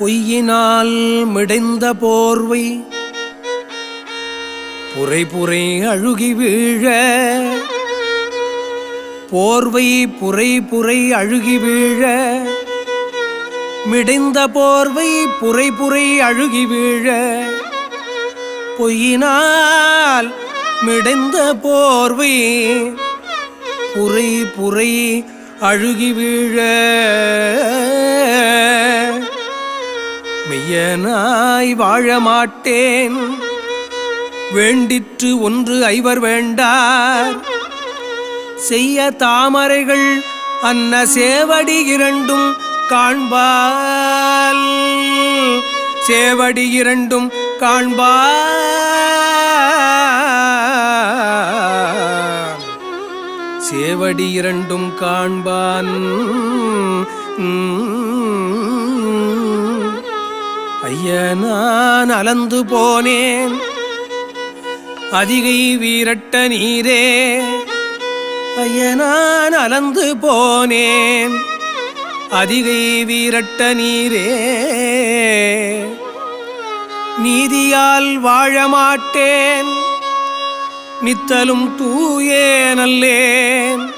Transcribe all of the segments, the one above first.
பொய்யினால் மிடைந்த போர்வை. புரை புரை அழுகி வீழ. போர்வை புரை புரை அழுகி வீழ. மிடைந்த போர்வை புரை புரை அழுகி வீழ. பொய்யினால் மிடைந்த போர்வை. புரை புரை அழுகி வீழ. மெய்யனாய் வாழ மாட்டேன் வேண்டிற்று ஒன்று ஐவர் வேண்டார். செய்ய தாமரைகள் அன்ன சேவடி இரண்டும் காண்பால். சேவடி இரண்டும் காண்பான் சேவடி இரண்டும் காண்பான். ஐயா நான் அலந்து போனேன். அதிகை வீரட்ட நீரே ஐய நான் அலந்து போனேன். அதிகை வீரட்ட நீரே நீதியால் வாழ மாட்டேன். நித்தலும் தூயே நல்லேன்.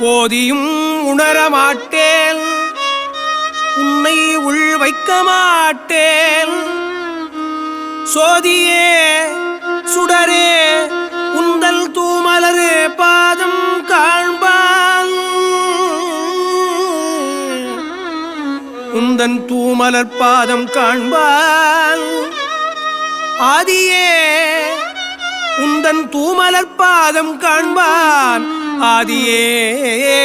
போதியும் உணரமாட்டேன் உன்னை உள் வைக்க மாட்டேன். சோதியே சுடரே உந்தல் தூமலரே பாதம் காண்பான். உந்தன் தூமலர் பாதம் காண்பான். ஆதியே உந்தன் தூமலர் பாதம் காண்பான். ஆதியே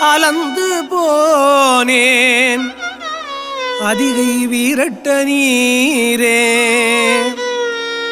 அலந்து போனேன். அதிகை வீரட்ட நீரே.